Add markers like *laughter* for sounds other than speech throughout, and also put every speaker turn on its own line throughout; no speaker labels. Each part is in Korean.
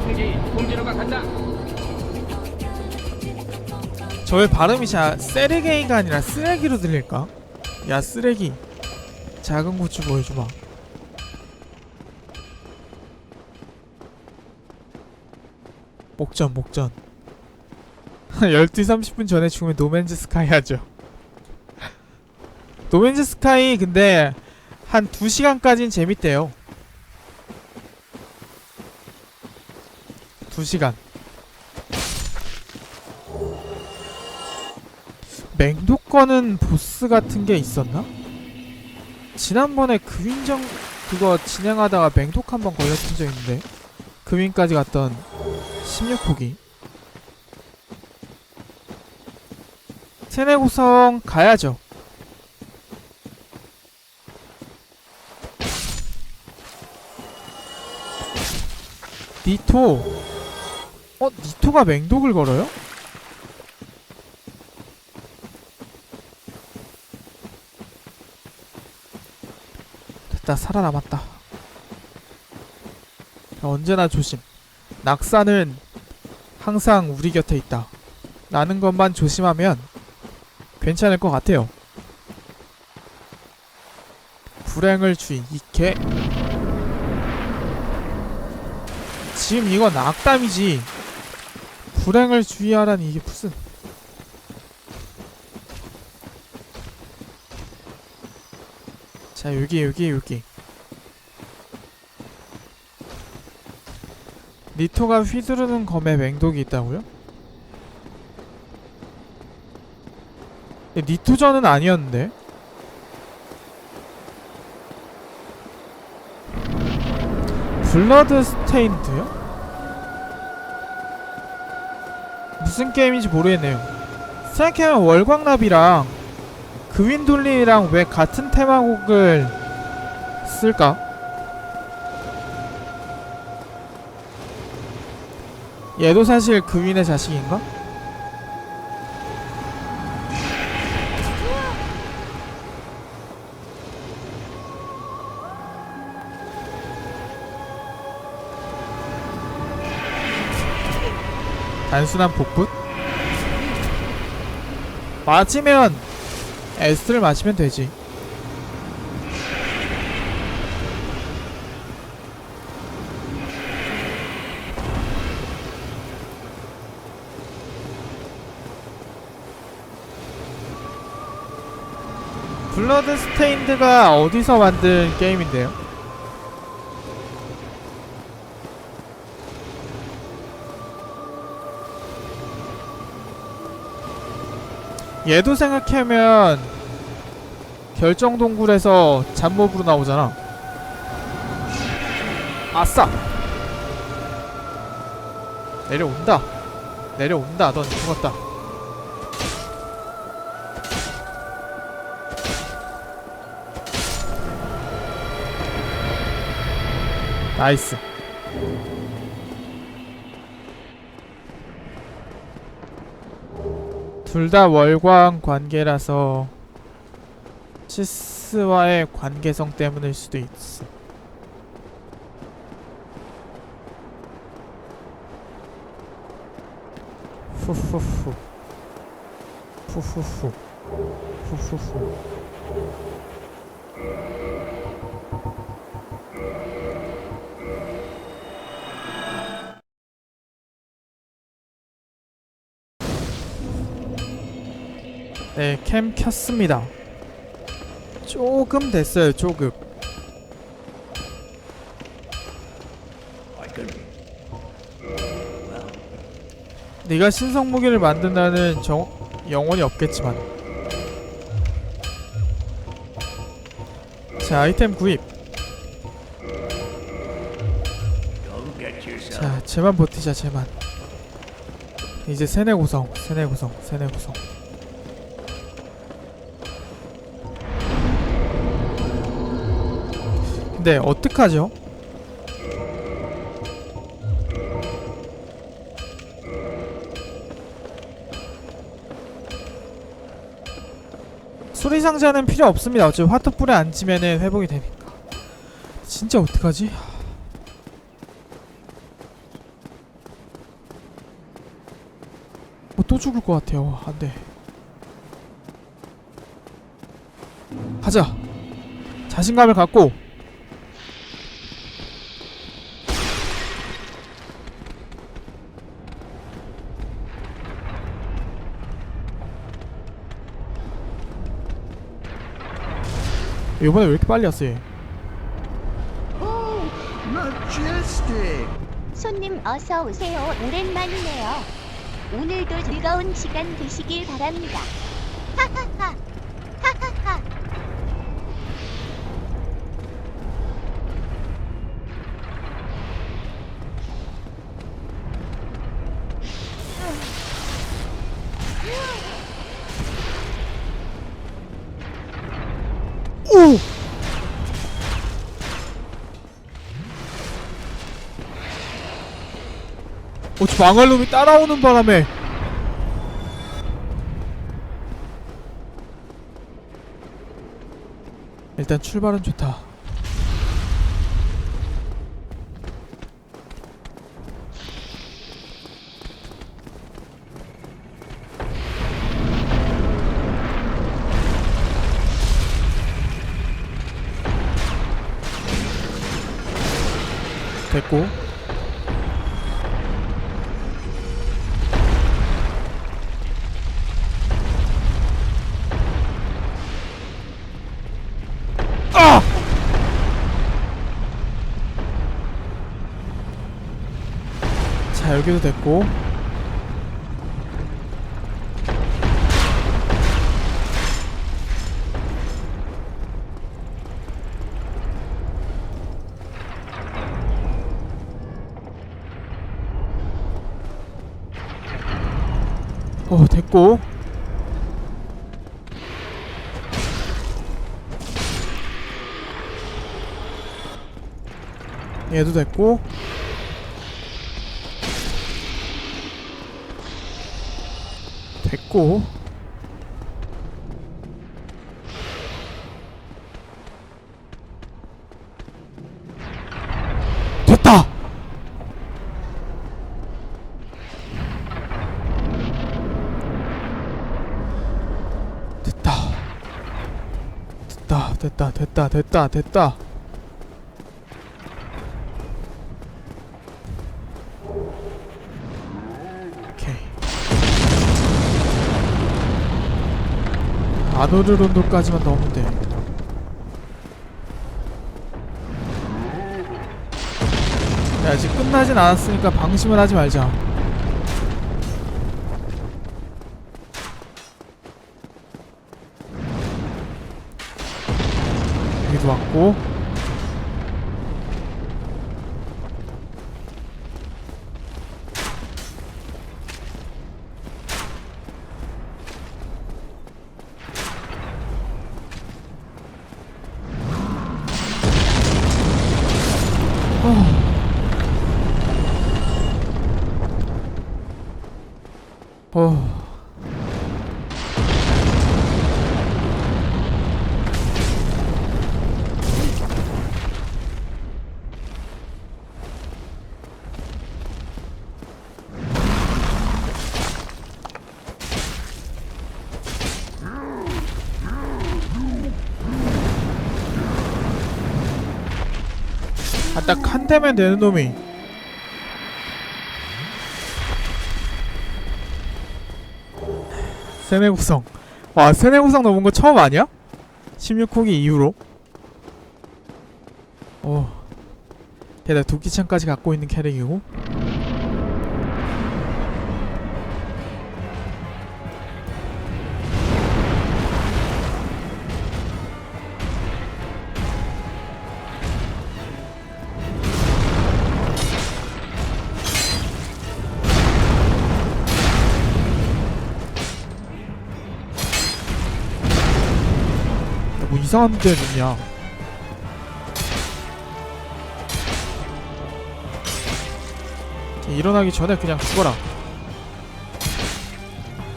송지 송진호가 간다.
저의 발음이 자 세르게이가 아니라 쓰레기로 들릴까? 야 쓰레기. 작은 고추 보여줘봐. 목전 목전. *laughs* 12시 30분 전에 죽으면 노맨즈 스카이 하죠. *laughs* 노맨즈 스카이 근데 한 2시간까지는 재밌대요 2시간. 맹독거는 보스 같은 게 있었나? 지난번에 그윈정 그거 진행하다가 맹독 한 번 걸렸던 적 있는데 그윈까지 갔던 16호기. 세네고성 가야죠. 니토 어? 니토가 맹독을 걸어요? 됐다 살아남았다. 언제나 조심. 낙사는 항상 우리 곁에 있다. 라는 것만 조심하면 괜찮을 것 같아요. 불행을 주인 이개. 지금 이건 악담이지 불행을 주의하라니 이게 무슨 자 여기 여기 여기 니토가 휘두르는 검에 맹독이 있다고요? 예, 니토전은 아니었는데 블러드 스테인드요? 무슨 게임인지 모르겠네요 생각해보면 월광납이랑 그윈돌린이랑 왜 같은 테마곡을 쓸까? 얘도 사실 그윈의 자식인가? 단순한 복붙? 맞으면 에스를 마시면 되지. 블러드 스테인드가 어디서 만든 게임인데요? 얘도 생각하면 결정 동굴에서 잡몹으로 나오잖아. 아싸. 내려온다. 내려온다. 넌 죽었다. 나이스. 둘 다 월광 관계라서 시스와의 관계성 때문일 수도 있어. 후후후. 후후후. 후후후. 네, 캠 켰습니다. 조금 됐어요, 조금. 네가 신성 무기를 만든다는 정, 영혼이 없겠지만. 자, 아이템 구입. 자, 쟤만 버티자, 쟤만. 이제 세네 구성, 세네 구성, 세네 구성. 네, 어떡하죠? 수리상자는 필요 없습니다. 어차피 화투불에 앉으면 회복이 되니까. 진짜 어떡하지? 뭐 또 죽을 것 같아요. 안 돼. 가자. 자신감을 갖고 이번에 왜 이렇게 빨리 왔어 얘?
Majestic!
손님 어서 오세요. 오랜만이네요. 오늘도 즐거운 시간 되시길 바랍니다.
어, 저 망할 놈이 따라오는 바람에 일단 출발은 좋다. 여기도 됐고. 어 됐고. 얘도 됐고 됐고. 됐다. 됐다. 됐다 됐다 됐다 됐다 됐다 아노르론도까지만 넣으면 돼. 야, 아직 끝나진 않았으니까 방심을 하지 말자. 여기도 왔고 어. 아, 딱 한 대면 되는 놈이. 세네구성. 와, 세네구성 넘은 거 처음 아니야? 16호기 이후로. 어. 게다가 도끼창까지 갖고 있는 캐릭이고. 이상한 데 있냐? 일어나기 전에 그냥 죽어라.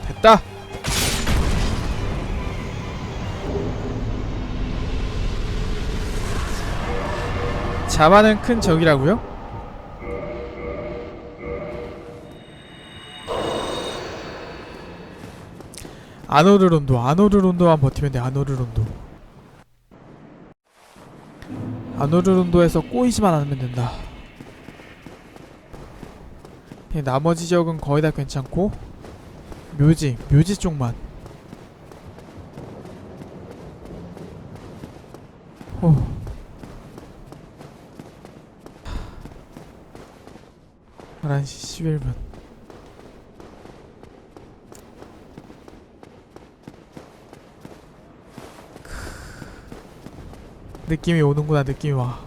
됐다. 자만은 큰 적이라고요? 아노르론도 아노르론도만 버티면 돼 아노르론도 아노르론도에서 꼬이지만 않으면 된다. 예, 나머지 지역은 거의 다 괜찮고 묘지 묘지 쪽만. 호 11시 11분 느낌이 오는구나 느낌이 와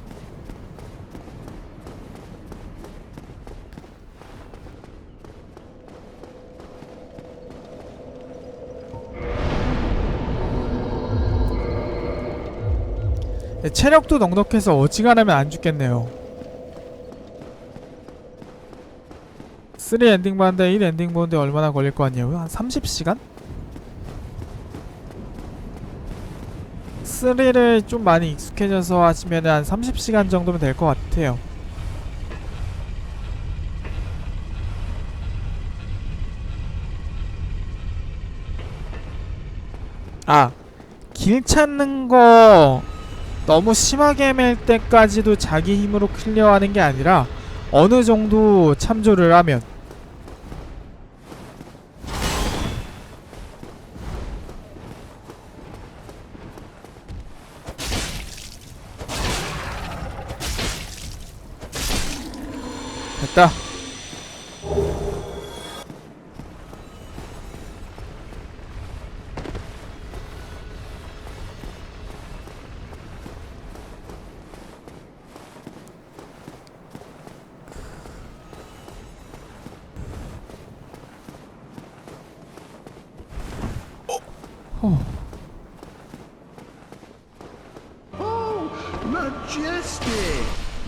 네, 체력도 넉넉해서 어지간하면 안 죽겠네요 3 엔딩 봤는데 1 엔딩 보는데 얼마나 걸릴 것 같냐고요? 한 30시간? 3를 좀 많이 익숙해져서 하시면 한 30시간 정도면 될 것 같아요. 아, 길 찾는 거 너무 심하게 헤맬 때까지도 자기 힘으로 클리어하는 게 아니라 어느 정도 참조를 하면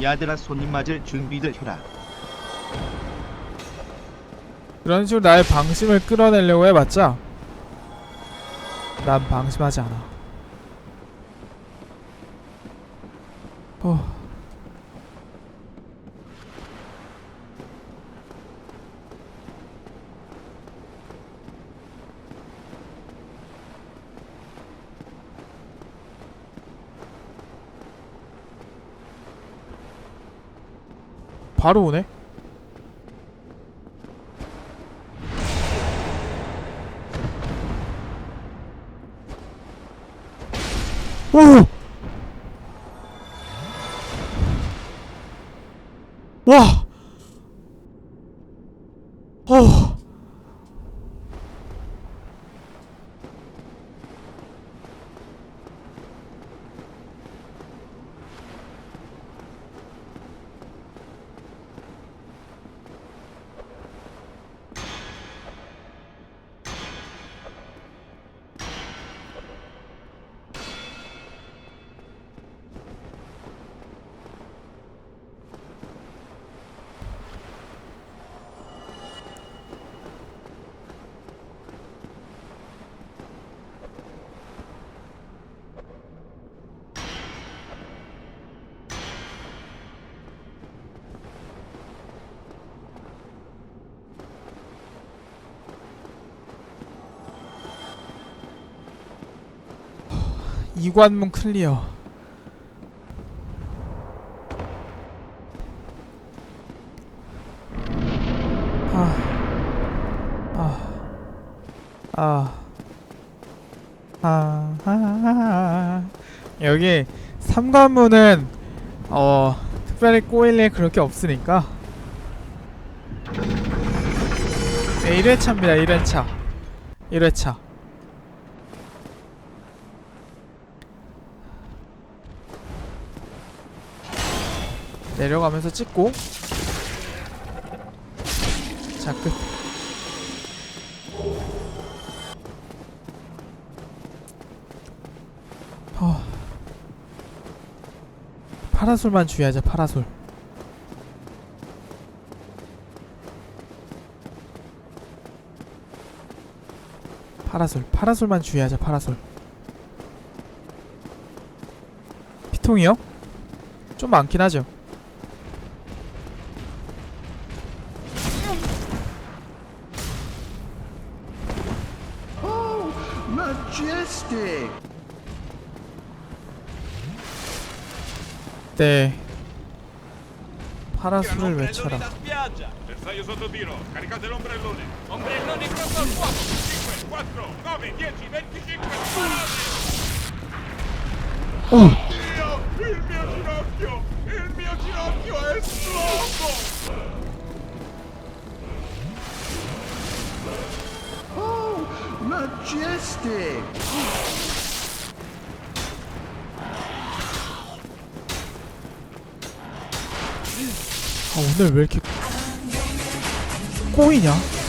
야들아 손님 맞을 준비들 해라.
그런 식으로 나의 방심을 끌어내려고 해봤자 난 방심하지 않아. 어. 바로 오네. 오! 이관문 클리어. 아, 아, 아, 아, 아, 아. 여기 삼관문은 어 특별히 꼬일 일 그렇게 없으니까. 네, 1회차입니다. 1회차. 1회차. 내려가면서 찍고 자 끝. 어. 파라솔만 주의하자 파라솔 파라솔 파라솔만 주의하자 파라솔 피통이요? 좀 많긴 하죠
Majestic!
네. 파라솔을 외쳐라.
spiaggia! Bersaglio sotto tiro, caricate l'ombrellone! Ombrelloni pronto al fuoco! 5, 4, 9, 10, 25, sparate!
오,
Dio! Il mio ginocchio! Il mio ginocchio è esploso!
Majestic!
아, 오늘 왜 이렇게 꼬이냐?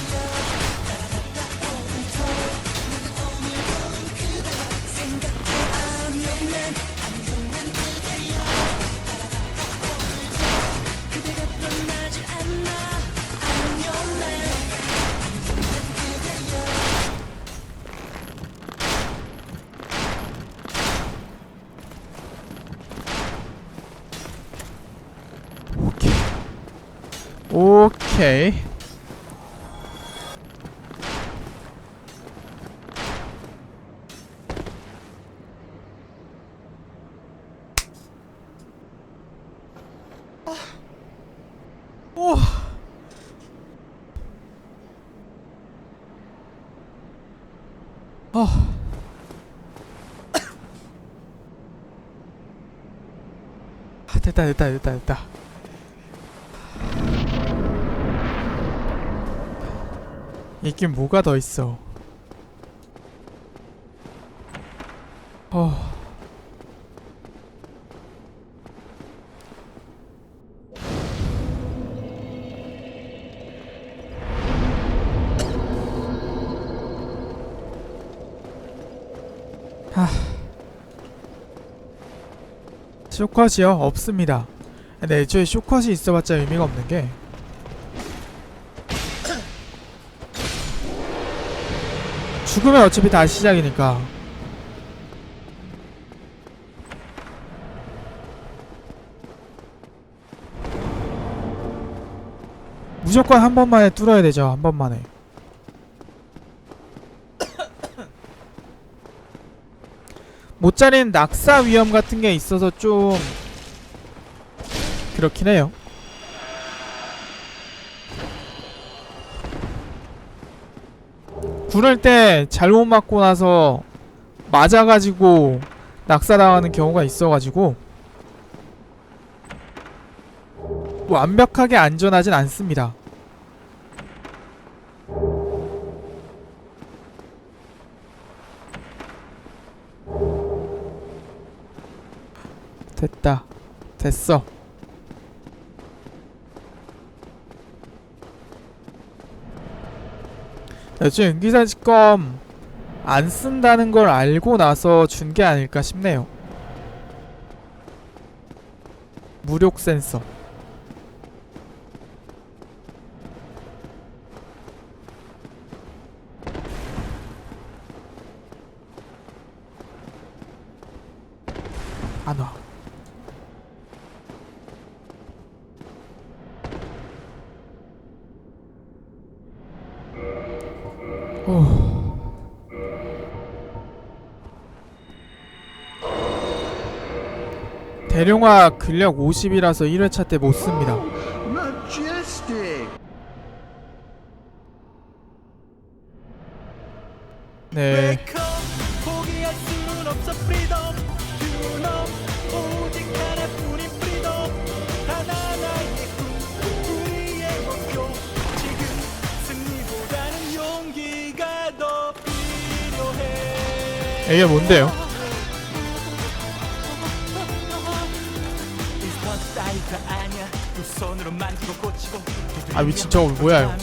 오케이. 오. 아. 아, 됐다 됐다 됐다 됐다. 있긴 뭐가 더 있어. 어. 하. 쇼컷이요? 없습니다. 근데 애초에 쇼컷이 있어봤자 의미가 없는 게 죽으면 어차피 다시 시작이니까. 무조건 한 번만에 뚫어야 되죠 한 번만에. *coughs* 못 자리는 낙사 위험 같은 게 있어서 좀 그렇긴 해요 구를 때 잘못 맞고 나서 맞아가지고 낙사당하는 경우가 있어가지고 완벽하게 안전하진 않습니다. 됐다. 됐어. 요즘 연기사직검 안 쓴다는 걸 알고 나서 준 게 아닐까 싶네요. 무력 센서. 안 와. 오. 대룡화 근력 50이라서 1회차 때 못 씁니다. 네. 이게 뭔데요?
아
미친 저거 뭐야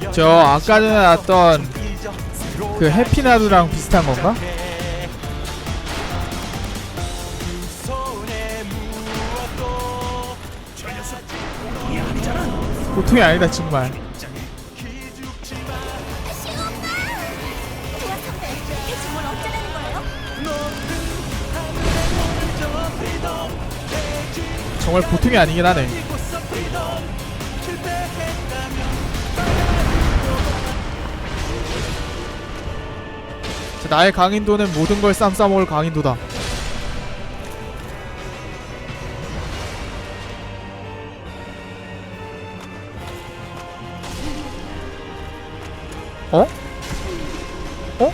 이거 저 아까 전에
새로운
그 해피나루랑 비슷한 건가? 보통이 아니다 정말 정말 보통이 아니긴 하네 나의 강인도는 모든 걸 쌈 싸먹을 강인도다. 어? 어?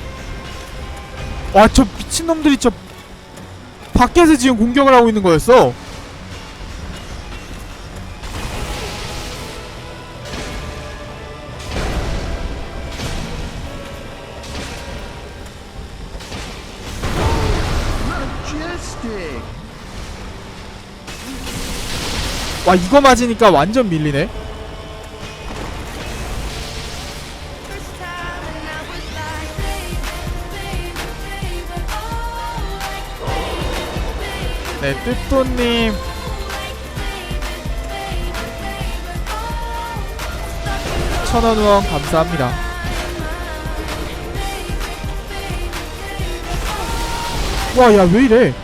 와, 저 미친놈들이 저 밖에서 지금 공격을 하고 있는 거였어.
Majestic.
와, 이거 맞으니까 완전 밀리네. 네, 뜻도님. 천원 후원 감사합니다. 와, 야, 왜 이래?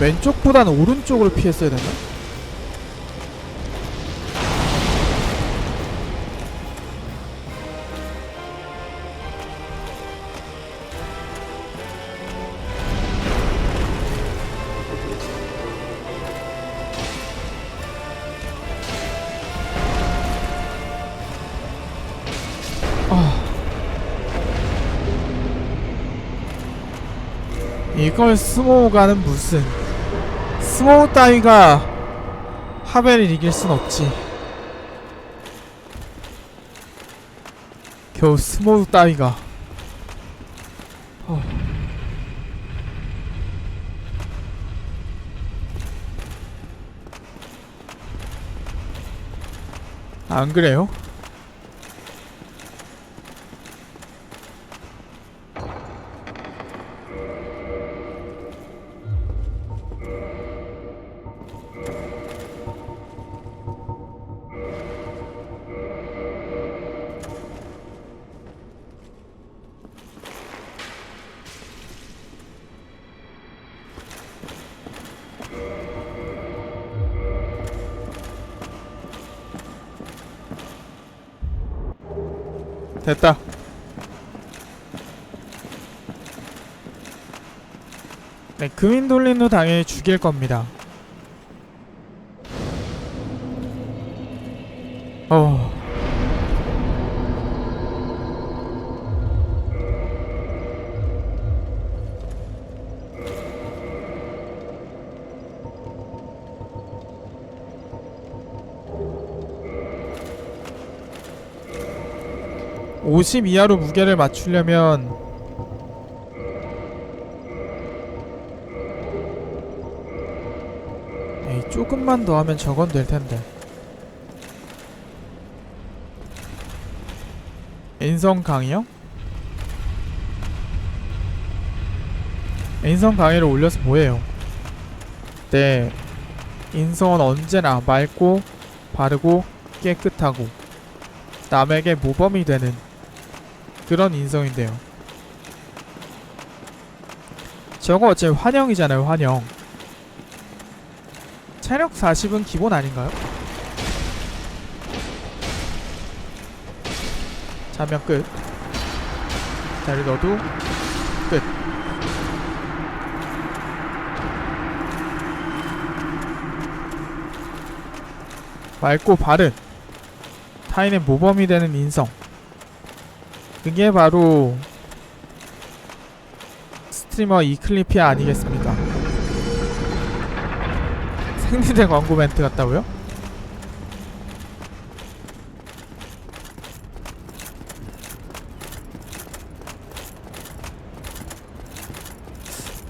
왼쪽보다는 오른쪽으로 피했어야 되나? 이걸 스모우가는 무슨 스모우 따위가 하벨을 이길 순 없지 겨우 스모우 따위가 어. 안 그래요? 됐다. 네, 금인 돌린도 당연히 죽일 겁니다. (50) 이하로 무게를 맞추려면 에이 조금만 더 하면 저건 될 텐데 인성 강의요? 인성 강의를 올려서 뭐해요? 네 인성은 언제나 맑고 바르고 깨끗하고 남에게 모범이 되는 그런 인성인데요. 저거 어차피 환영이잖아요 환영. 체력 40은 기본 아닌가요? 자면 끝. 자리 넣어도 끝. 맑고 바른 타인의 모범이 되는 인성 그게 바로 스트리머 이클리피아 아니겠습니까? 생리대 광고 멘트 같다고요?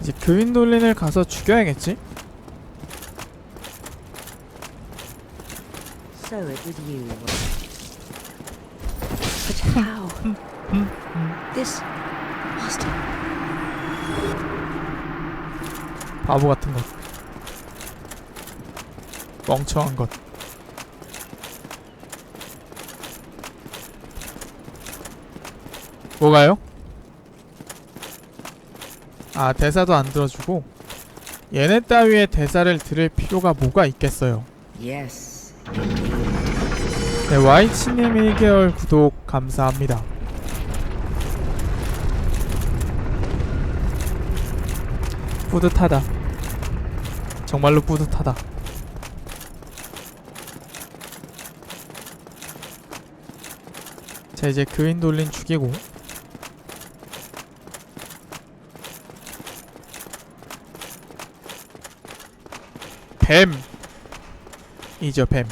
이제 그윈돌린을 가서 죽여야겠지?
So
바보 같은 것. 멍청한 것. 뭐가요? 아 대사도 안 들어주고 얘네 따위의 대사를 들을 필요가 뭐가 있겠어요.
Yes.
네, 와이치님 1개월 구독 감사합니다. 뿌듯하다. 정말로 뿌듯하다. 자, 이제 그윈 돌린 죽이고. 뱀! 이죠, 뱀.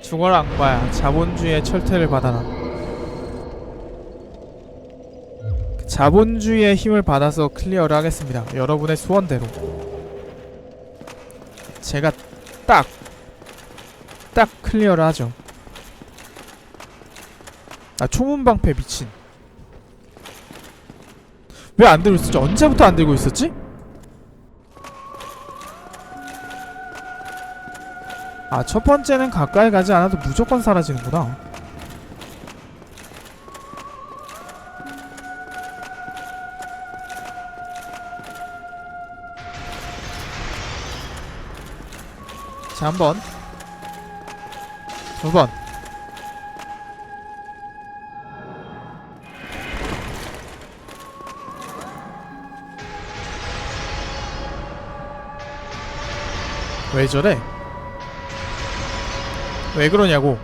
죽어라 악마야 자본주의의 철퇴를 받아라 자본주의의 힘을 받아서 클리어를 하겠습니다 여러분의 소원대로 제가 딱 딱 클리어를 하죠 아 초문방패 미친 왜 안 들고 있었지? 언제부터 안 들고 있었지? 아, 첫 번째는 가까이 가지 않아도 무조건 사라지는구나. 자, 한 번. 두 번. 왜 저래? 왜 그러냐고.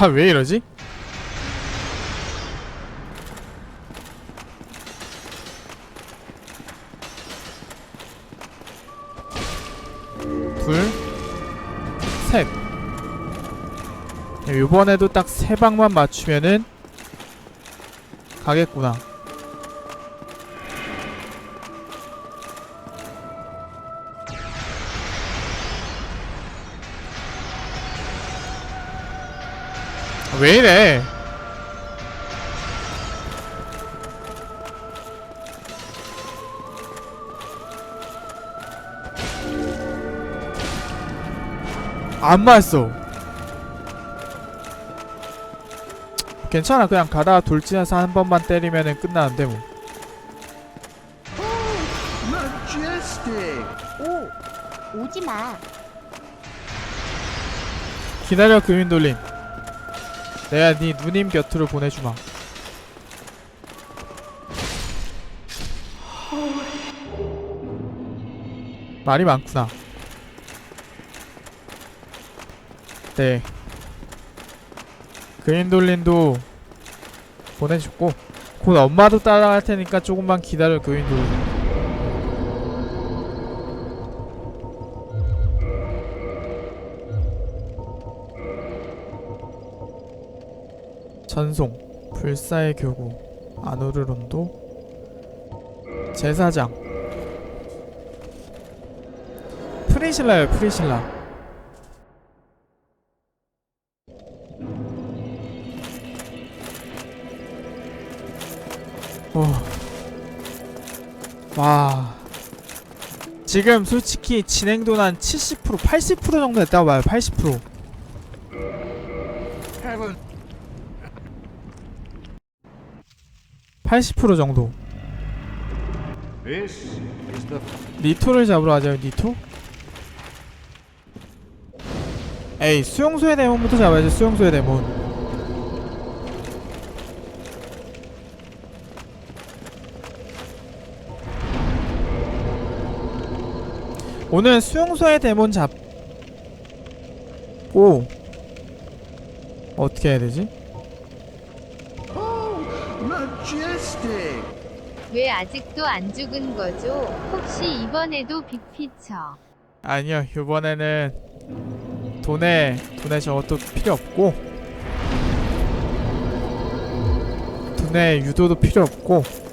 아, 왜 이러지? 둘, 셋. 이번에도 딱 세 방만 맞추면은 가겠구나. 왜 이래? 안 맞았어. 괜찮아. 그냥 가다가 돌진해서 한 번만 때리면은 끝나는데 뭐.
오, 오지 마.
기다려 그윈 돌림. 내가 네 누님 곁으로 보내주마. 말이 많구나. 네. 그윈 돌림도 보내줬고 곧 엄마도 따라갈 테니까 조금만 기다려 그윈 돌림. 전송 불사의 교구 아누르론도 제사장 프리실라요 프리실라 와 지금 솔직히 진행도는 한 70% 80% 정도 됐다고 봐요 80%
Heaven.
80% 정도 니토를 잡으러 가자요 니토? 에이 수용소의 데몬부터 잡아야지 수용소의 데몬 오늘 수용소의 데몬 잡고 어떻게 해야 되지?
oh.
왜 아직도 안 죽은 거죠? 혹시 이번에도 빅피처?
아니요 이번에는 돈에 돈에 저것도 필요 없고 돈에 유도도 필요 없고